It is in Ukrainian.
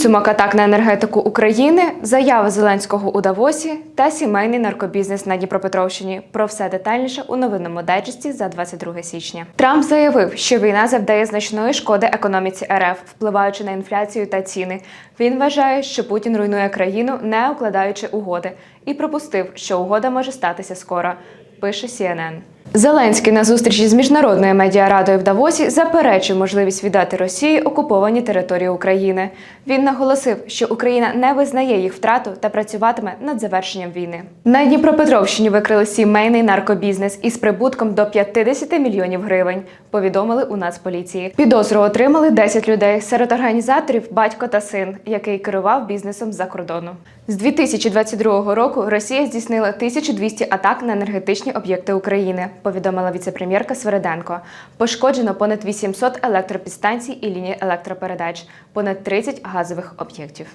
Підсумок атак на енергетику України, заява Зеленського у Давосі та сімейний наркобізнес на Дніпропетровщині. Про все детальніше у новинному дайджесті за 22 січня. Трамп заявив, що війна завдає значної шкоди економіці РФ, впливаючи на інфляцію та ціни. Він вважає, що Путін руйнує країну, не укладаючи угоди, і припустив, що угода може статися скоро. Пише CNN. Зеленський на зустрічі з міжнародною медіарадою в Давосі заперечив можливість віддати Росії окуповані території України. Він наголосив, що Україна не визнає їх втрату та працюватиме над завершенням війни. На Дніпропетровщині викрили сімейний наркобізнес із прибутком до 50 мільйонів гривень. Повідомили у Нацполіції. Підозру отримали 10 людей. Серед організаторів батько та син, який керував бізнесом за кордону. З 2022 року Росія здійснила 1200 атак на енергетичні об'єкти України, повідомила віцепрем'єрка Свериденко. Пошкоджено понад 800 електропідстанцій і ліній електропередач, понад 30 газових об'єктів.